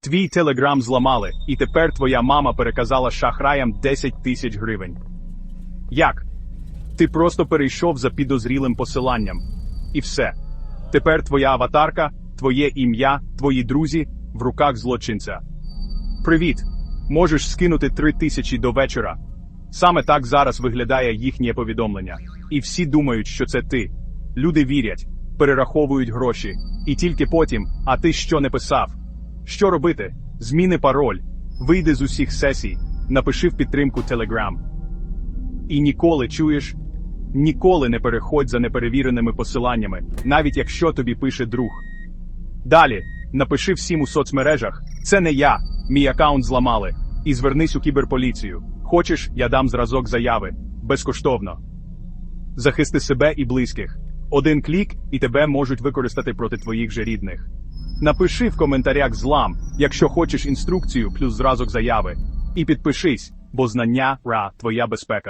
Твій телеграм зламали, і тепер твоя мама переказала шахраям 10 тисяч гривень. Як? Ти просто перейшов за підозрілим посиланням. І все. Тепер твоя аватарка, твоє ім'я, твої друзі в руках злочинця. Привіт! Можеш скинути три тисячі до вечора. Саме так зараз виглядає їхнє повідомлення. І всі думають, що це ти. Люди вірять, перераховують гроші, і тільки потім, а ти що не писав? Що робити? Зміни пароль, вийди з усіх сесій, напиши в підтримку Telegram. І ніколи чуєш, ніколи не переходь за неперевіреними посиланнями, навіть якщо тобі пише друг. Далі напиши всім у соцмережах: це не я, мій аккаунт зламали, і звернись у кіберполіцію. Хочеш, я дам зразок заяви безкоштовно. Захисти себе і близьких. Один клік, і тебе можуть використати проти твоїх же рідних. Напиши в коментарях злам, якщо хочеш інструкцію плюс зразок заяви. І підпишись, бо знання ра твоя безпека.